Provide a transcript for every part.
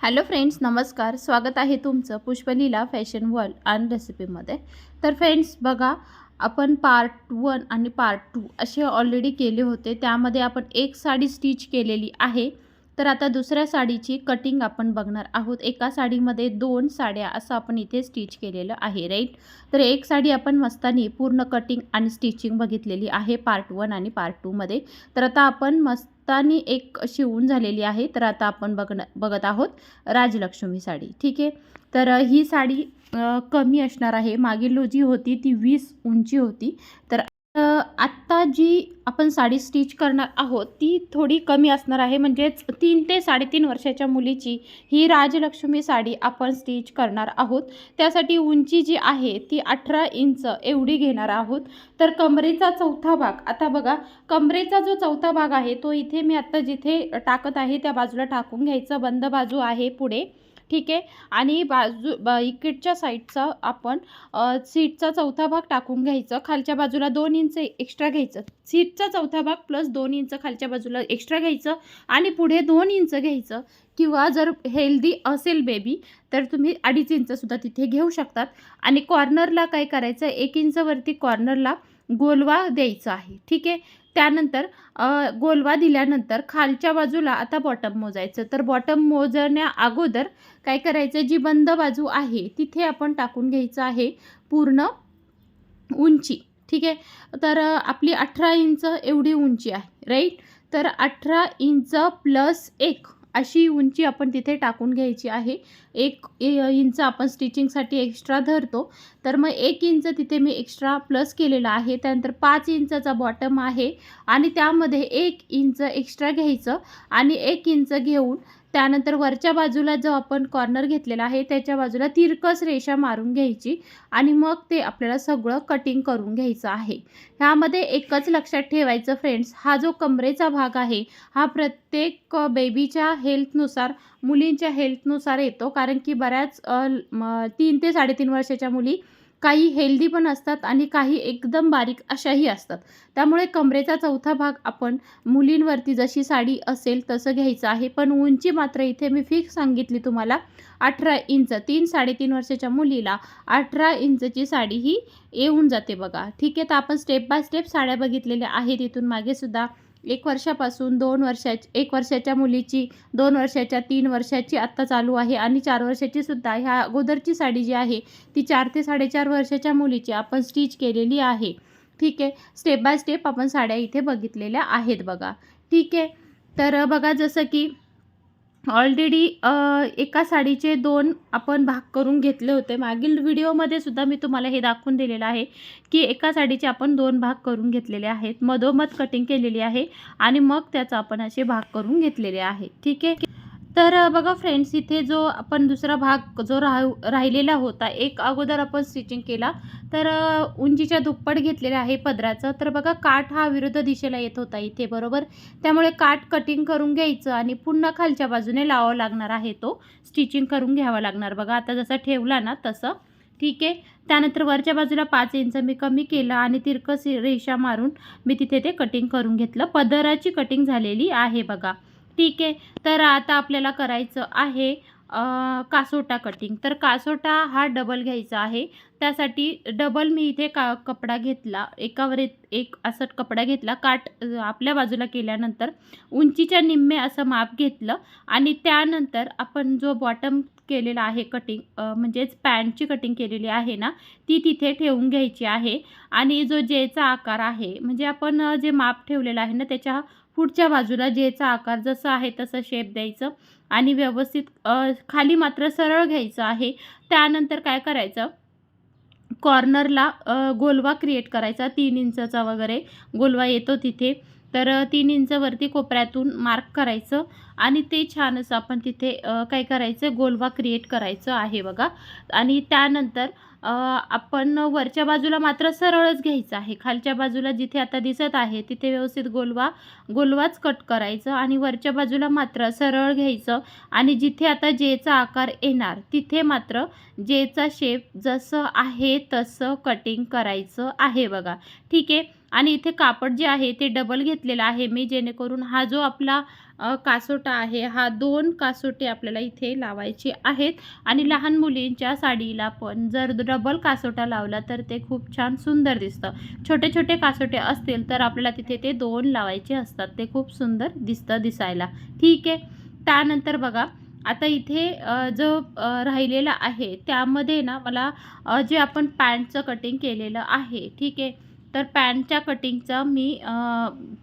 Hello friends नमस्कार. स्वागत आहे तुमचं पुष्पलीला फॅशन वर्ल्ड आणि रेसिपीमध्ये. तर फ्रेंड्स बघा आपण पार्ट वन आणि पार्ट टू असे ऑलरेडी केले होते. त्यामध्ये आपण एक साडी स्टिच केलेली आहे. तर आता दुसऱ्या साडीची कटिंग आपण बघणार आहोत. एका साडीमध्ये दोन साड्या असं आपण इथे स्टिच केलेलं आहे राईट तर एक साडी आपण मस्तानी पूर्ण कटिंग आणि स्टिचिंग बघितलेली आहे पार्ट वन आणि पार्ट टूमध्ये तर आता आपण मस्तानी एक शिवून झालेली आहे. तर आता आपण बघणं बघत आहोत राजलक्ष्मी साडी ठीक आहे? तर ही साडी कमी असणार आहे. मागील जी होती ती वीस उंची होती. तर आत्ता जी आपण साडी स्टिच करणार आहोत ती थोडी कमी असणार आहे. म्हणजेच तीन ते साडेतीन वर्षाच्या मुलीची ही राजलक्ष्मी साडी आपण स्टिच करणार आहोत. त्यासाठी उंची जी आहे ती अठरा इंच एवढी घेणार आहोत. तर कमरेचा चौथा भाग आता बघा कमरेचा जो चौथा भाग आहे तो इथे मी आत्ता जिथे टाकत आहे त्या बाजूला टाकून घ्यायचं. बंद बाजू आहे पुढे. ठीक आहे. आणि बाजू ब इकडच्या साईडचा आपण सीटचा चौथा भाग टाकून घ्यायचं. खालच्या बाजूला दोन इंच एक्स्ट्रा घ्यायचं. सीटचा चौथा भाग प्लस दोन इंच खालच्या बाजूला एक्स्ट्रा घ्यायचं. आणि पुढे दोन इंच घ्यायचं. किंवा जर हेल्दी असेल बेबी तर तुम्ही अडीच इंचसुद्धा तिथे घेऊ शकतात. आणि कॉर्नरला काय करायचं एक इंचवरती कॉर्नरला गोलवा द्यायचा आहे. ठीक आहे? त्यानंतर गोलवा दिल्यानंतर खालच्या बाजूला आता बॉटम मोजायचं. तर बॉटम मोजण्या अगोदर काय करायचं जी बंद बाजू आहे तिथे आपण टाकून घ्यायचं आहे पूर्ण उंची. ठीक आहे? तर आपली अठरा इंच एवढी उंची आहे. राईट तर अठरा इंच प्लस एक. अशी उंची आपण तिथे टाकून घ्यायची आहे. एक इंच आपण स्टिचिंगसाठी एक्स्ट्रा धरतो. तर मग एक इंच तिथे मी एक्स्ट्रा प्लस केलेला आहे. त्यानंतर पाच इंचाचा बॉटम आहे. आणि त्यामध्ये एक इंच एक्स्ट्रा घ्यायचं आणि एक इंच घेऊन त्यानंतर वरच्या बाजूला जो आपण कॉर्नर घेतलेला आहे त्याच्या बाजूला तिरकस रेषा मारून घ्यायची आणि मग ते आपल्याला सगळं कटिंग करून घ्यायचं आहे. ह्यामध्ये एकच लक्षात ठेवायचं फ्रेंड्स हा जो कमरेचा भाग आहे हा प्रत्येक बेबीच्या हेल्थनुसार मुलींच्या हेल्थनुसार येतो. कारण की बऱ्याच तीन ते साडेतीन वर्षाच्या मुली काही हेल्दी पण असतात आणि काही एकदम बारीक अशाही असतात. त्यामुळे कमरेचा चौथा भाग आपण मुलींवरती जशी साडी असेल तसं घ्यायचं आहे. पण उंची मात्र इथे मी फिक्स सांगितली तुम्हाला. अठरा इंच तीन साडेतीन वर्षाच्या मुलीला अठरा इंचची साडी ही येऊन जाते बघा. ठीक आहे तर आपण स्टेप बाय स्टेप साड्या बघितलेल्या आहेत. इथून मागे सुद्धा एक वर्षापासून दोन वर्षाची एक वर्षाच्या मुलीची दोन वर्षाच्या तीन वर्षाची आत्ता चालू आहे आणि चार वर्षाची सुद्धा ह्या अगोदरची साडी जी आहे ती चार ते साडेचार वर्षाच्या मुलीची आपण स्टिच केलेली आहे. ठीक आहे? स्टेप बाय स्टेप आपण साड्या इथे बघितलेल्या आहेत बघा. ठीक आहे? तर बघा जसं की ऑलरेडी एका साडीचे दोन आपण भाग करून घेतले होते. मागील व्हिडिओमध्ये सुद्धा मी तुम्हाला हे दाखवून दिलेलं आहे की एका साडीचे आपण दोन भाग करून घेतलेले आहेत. मधोमध कटिंग केलेली आहे आणि मग त्याचा आपण असे भाग करून घेतलेले आहे ठीक आहे? तर बघा फ्रेंड्स इथे जो आपण दुसरा भाग जो राह राहिलेला होता एक अगोदर आपण स्टिचिंग केला. तर उंचीच्या दुप्पट घेतलेला आहे पदराचं. तर बघा काठ हा विरुद्ध दिशेला येत होता इथे बरोबर? त्यामुळे काठ कटिंग करून घ्यायचं आणि पुन्हा खालच्या बाजूने लावावं लागणार आहे तो. स्टिचिंग करून घ्यावा लागणार. बघा आता जसा ठेवला ना तसं. ठीक आहे? त्यानंतर वरच्या बाजूला पाच इंच मी कमी केलं आणि तिरकस रेषा मारून मी तिथे ते कटिंग करून घेतलं. पदराची कटिंग झालेली आहे बघा. ठीक आहे. तर आता आपल्याला करायचं आहे कासोटा कटिंग तर कासोटा हा डबल घ्यायचा आहे. त्यासाठी डबल मी इथे का कपडा घेतला. एकावर एक एक असं कपडा घेतला. काट आपल्या बाजूला केल्यानंतर उंचीच्या निम्मे असं माप घेतलं. आणि त्यानंतर आपण जो बॉटम केलेलं आहे कटिंग म्हणजेच पॅन्टची कटिंग केलेली आहे ना ती तिथे ठेवून घ्यायची आहे. आणि जो जेचा आकार आहे म्हणजे आपण जे माप ठेवलेलं आहे ना त्याच्या पुढच्या बाजूला जेचा आकार जसं आहे तसं शेप द्यायचं. आणि व्यवस्थित खाली मात्र सरळ घ्यायचं आहे. त्यानंतर काय करायचं? कॉर्नरला गोलवा क्रिएट करायचा तीन इंचाचा वगैरे गोलवा येतो तिथे. तर तीन तीन इंचवरती कोपऱ्यातून मार्क करायचं आणि ते छान असं आपण तिथे काय करायचं गोलवा क्रिएट करायचं आहे बघा. आणि त्यानंतर आपण वरच्या बाजूला मात्र सरळच घ्यायचं आहे. खालच्या बाजूला जिथे आता दिसत आहे तिथे व्यवस्थित गोलवा गोलवाच कट करायचं आणि वरच्या बाजूला मात्र सरळ घ्यायचं आणि जिथे आता जेचा आकार येणार तिथे मात्र जेचा शेप जसं आहे तसं कटिंग करायचं आहे बघा. ठीक आहे? आणि इथे कापड जे आहे ते डबल घेतलेलं आहे. मी जेणेकरून हा जो आपला कासोटा आहे हा दोन कासोटे आपल्याला इथे लावायचे आहेत. आणि लहान मुलींच्या साडीला पण जर डबल कासोटा लावला तर ते खूप छान सुंदर दिसतं. छोटे छोटे कासोटे असतील तर आपल्याला तिथे ते दोन लावायचे असतात. ते खूप सुंदर दिसतं दिसायला. ठीक आहे. त्यानंतर बघा आता इथे जो राहिलेला आहे त्यामध्ये ना मला जे आपण पॅन्टचं कटिंग केलेलं आहे ठीक आहे. तर पॅन्टच्या कटिंगचं मी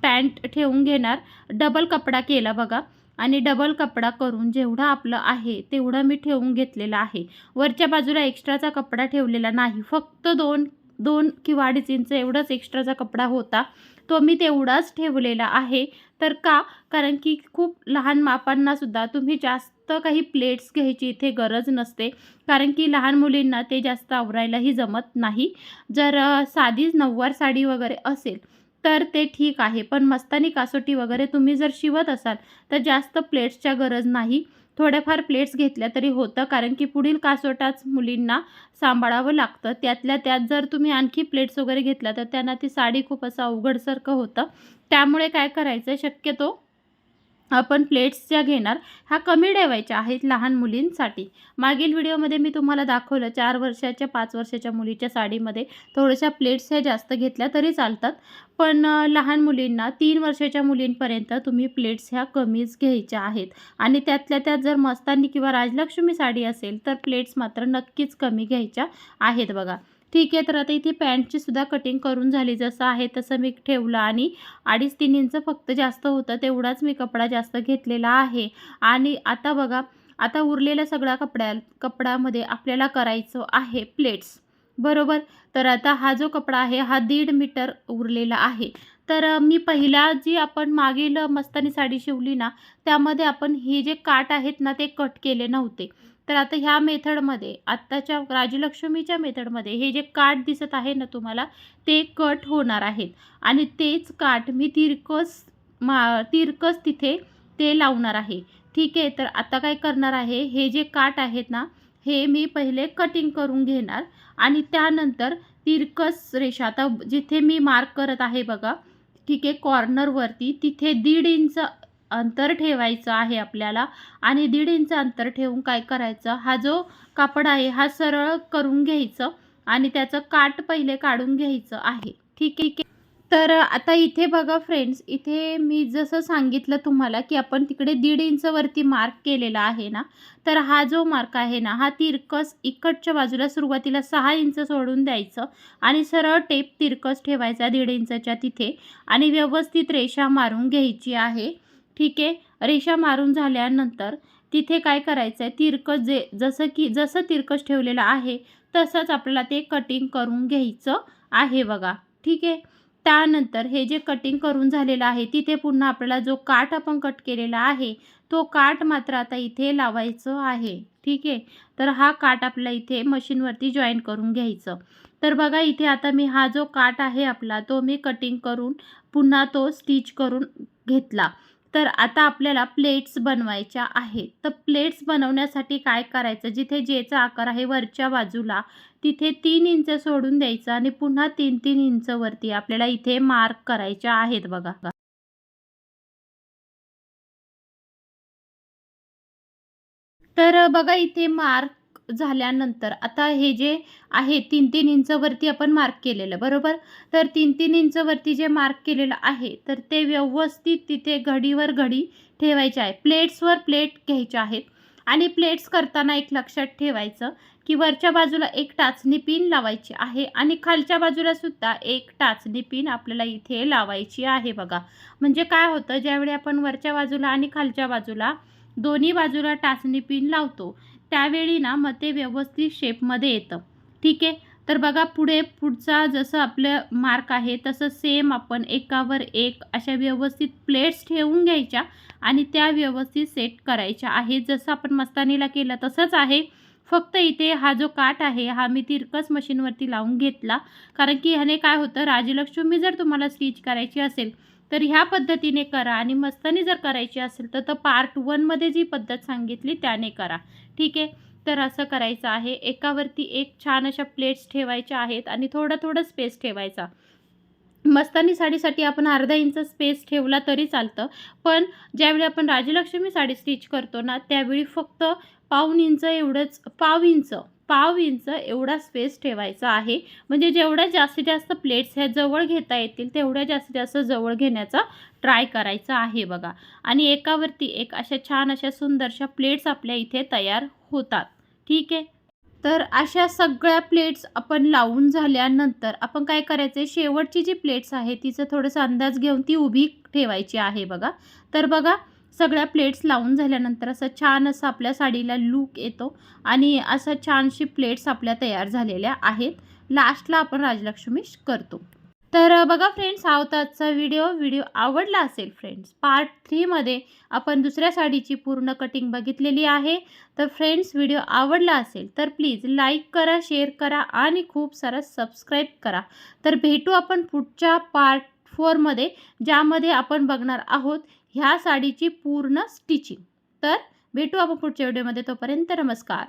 पॅन्ट ठेवून घेणार. डबल कपडा केला बघा. आणि डबल कपडा करून जेवढं आपलं आहे तेवढं मी ठेवून घेतलेलं आहे. वरच्या बाजूला एक्स्ट्राचा कपडा ठेवलेला नाही. फक्त दोन दोन किंवा अडीच इंच एवढाच एक्स्ट्राचा कपडा होता. तो मी तेवढाच ठेवलेला आहे. तर का? कारण की खूप लहान मापांनासुद्धा तुम्ही जास्त काही प्लेट्स घ्यायची इथे गरज नसते. कारण की लहान मुलींना ते जास्त आवरायलाही जमत नाही. जर साधीच साधी नऊवार साडी वगैरे असेल तर ते ठीक आहे. पण मस्तानी कासोटी वगैरे तुम्ही जर शिवत असाल तर जास्त प्लेट्सच्या गरज नाही. थोड्याफार प्लेट्स घेतल्या तरी होतं. कारण की पुढील कासोटाच मुलींना सांभाळावं लागतं. त्यातल्या त्यात जर तुम्ही आणखी प्लेट्स वगैरे घेतल्या तर त्यांना ती साडी खूप असं अवघडसारखं होतं. त्यामुळे काय करायचं शक्यतो आपण प्लेट्स ज्या घेणार ह्या कमी ठेवायच्या आहेत लहान मुलींसाठी. मागील व्हिडिओमध्ये मी तुम्हाला दाखवलं चार वर्षाच्या पाच वर्षाच्या मुलीच्या साडीमध्ये थोड्याशा प्लेट्स ह्या जास्त घेतल्या तरी चालतात. पण लहान मुलींना तीन वर्षाच्या मुलींपर्यंत तुम्ही प्लेट्स ह्या कमीच घ्यायच्या आहेत. आणि त्यातल्या त्यात जर मस्तानी किंवा राजलक्ष्मी साडी असेल तर प्लेट्स मात्र नक्कीच कमी घ्यायच्या आहेत बघा. ठीक आहे तर आता इथे पॅन्टची सुद्धा कटिंग करून झाली. जसं आहे तसं मी ठेवलं आणि अडीच तीन इंच फक्त जास्त होतं तेवढाच मी कपडा जास्त घेतलेला आहे. आणि आता बघा आता उरलेल्या सगळ्या कपड्या कपड्यामध्ये आपल्याला करायचं आहे प्लेट्स बरोबर? तर आता हा जो कपडा आहे हा दीड मीटर उरलेला आहे. तर मी पहिला जी आपण मागील मस्तानी साडी शिवली ना त्यामध्ये आपण हे जे काट आहेत ना ते कट केले नव्हते. तर आता ह्या मेथडमध्ये आत्ताच्या राजलक्ष्मीच्या मेथडमध्ये हे जे काठ दिसत आहे ना तुम्हाला ते कट होणार आहेत. आणि तेच काठ मी तिरकस मा तिरकस तिथे ते लावणार आहे. ठीक आहे तर आता काय करणार आहे हे जे काठ आहेत ना हे मी पहिले कटिंग करून घेणार. आणि त्यानंतर तिरकस रेषा आता जिथे मी मार्क करत आहे बघा ठीक आहे कॉर्नरवरती तिथे दीड इंच अंतर ठेवायचं आहे आपल्याला आणि दीड इंच अंतर ठेवून काय करायचं? हा जो कापड आहे हा सरळ करून घ्यायचं आणि त्याचं काट पहिले काढून घ्यायचं आहे. ठीक आहे तर आता इथे बघा फ्रेंड्स इथे मी जसं सांगितलं तुम्हाला की आपण तिकडे दीड इंचवरती मार्क केलेला आहे ना तर हा जो मार्क आहे ना हा तिरकस इकडच्या बाजूला सुरुवातीला सहा इंच सोडून द्यायचं आणि सरळ टेप तिरकस ठेवायचा दीड इंचच्या तिथे आणि व्यवस्थित रेषा मारून घ्यायची आहे. ठीक आहे. रेषा मारून झाल्यानंतर तिथे काय करायचं आहे तिरकस जे जसं की जसं तिरकस ठेवलेलं आहे तसंच आपल्याला ते कटिंग करून घ्यायचं आहे बघा. ठीक आहे? त्यानंतर हे जे कटिंग करून झालेलं आहे तिथे पुन्हा आपल्याला जो काठ आपण कट केलेला आहे तो काठ मात्र आता इथे लावायचं आहे. ठीक आहे? तर हा काठ आपल्या इथे मशीनवरती जॉईन करून घ्यायचं. तर बघा इथे आता मी हा जो काठ आहे आपला तो मी कटिंग करून पुन्हा तो स्टिच करून घेतला. तर आता आपल्याला प्लेट्स बनवायच्या आहेत. तर प्लेट्स बनवण्यासाठी काय करायचं? जिथे जेचा आकार आहे वरच्या बाजूला तिथे तीन इंच सोडून द्यायचं आणि पुन्हा तीन तीन इंचवरती आपल्याला इथे मार्क करायच्या आहेत बघा. तर बघा इथे मार्क झाल्यानंतर आता हे जे आहे तीन तीन इंचवरती आपण मार्क केलेलं बरोबर? तर तीन तीन इंचवरती जे मार्क केलेलं आहे तर ते व्यवस्थित तिथे घडीवर घडी ठेवायचे आहे. प्लेट्सवर प्लेट घ्यायच्या आहेत आणि प्लेट्स करताना एक लक्षात ठेवायचं की वरच्या बाजूला एक टाचणी पिन लावायची आहे आणि खालच्या बाजूला सुद्धा एक टाचणी पिन आपल्याला इथे लावायची आहे बघा. म्हणजे काय होतं ज्यावेळी आपण वरच्या बाजूला आणि खालच्या बाजूला दोन्ही बाजूला टाचणी पिन लावतो त्यावेळी ना मग ते व्यवस्थित शेपमध्ये येतं. ठीक आहे? तर बघा पुढे पुढचा जसं आपलं मार्क आहे तसं सेम आपण एकावर एक अशा व्यवस्थित प्लेट्स ठेवून घ्यायच्या आणि त्या व्यवस्थित सेट करायच्या. आहेत जसं आपण मस्तानीला केलं तसंच आहे. फक्त इथे हा जो काठ आहे हा मी तिरकस मशीनवरती लावून घेतला. कारण की ह्याने काय होतं राजलक्ष्मी जर तुम्हाला स्टिच करायची असेल तर ह्या पद्धतीने करा आणि मस्तानी जर करायची असेल तर तर पार्ट वनमध्ये जी पद्धत सांगितली त्याने करा. ठीक आहे? तर असं करायचं आहे. एकावरती एक छान अशा प्लेट्स ठेवायच्या आहेत आणि थोडं थोडं स्पेस ठेवायचा. मस्तानी साडीसाठी आपण अर्धा इंच स्पेस ठेवला तरी चालतं. पण ज्यावेळी आपण राजलक्ष्मी साडी स्टिच करतो ना त्यावेळी फक्त पाऊन इंच एवढंच पाव इंच पाव इंच एवढा स्पेस ठेवायचा आहे. म्हणजे जेवढ्या जास्तीत जास्त प्लेट्स ह्या जवळ घेता येतील तेवढ्या जास्तीत जास्त जवळ घेण्याचा ट्राय करायचा आहे बघा. आणि एकावरती एक अशा छान अशा सुंदरशा प्लेट्स आपल्या इथे तयार होतात. ठीक आहे? तर अशा सगळ्या प्लेट्स आपण लावून झाल्यानंतर आपण काय करायचं आहे शेवटची जी प्लेट्स आहे तिचं थोडंसं अंदाज घेऊन ती उभी ठेवायची आहे बघा. तर बघा सगळ्या प्लेट्स लावून झाल्यानंतर असं छान असं आपल्या साडीला लूक येतो आणि असं छानशी प्लेट्स आपल्या तयार झालेल्या आहेत. लास्टला आपण राजलक्ष्मी करतो. तर बघा फ्रेंड्स हा होता आजचा व्हिडिओ व्हिडिओ आवडला असेल फ्रेंड्स पार्ट थ्रीमध्ये आपण दुसऱ्या साडीची पूर्ण कटिंग बघितलेली आहे. तर फ्रेंड्स व्हिडिओ आवडला असेल तर प्लीज लाईक करा शेअर करा आणि खूप सारा सबस्क्राईब करा. तर भेटू आपण पुढच्या पार्ट फोरमध्ये ज्यामध्ये आपण बघणार आहोत ह्या साडीची पूर्ण स्टिचिंग. तर भेटू आपण पुढच्या व्हिडिओमध्ये. तोपर्यंत नमस्कार.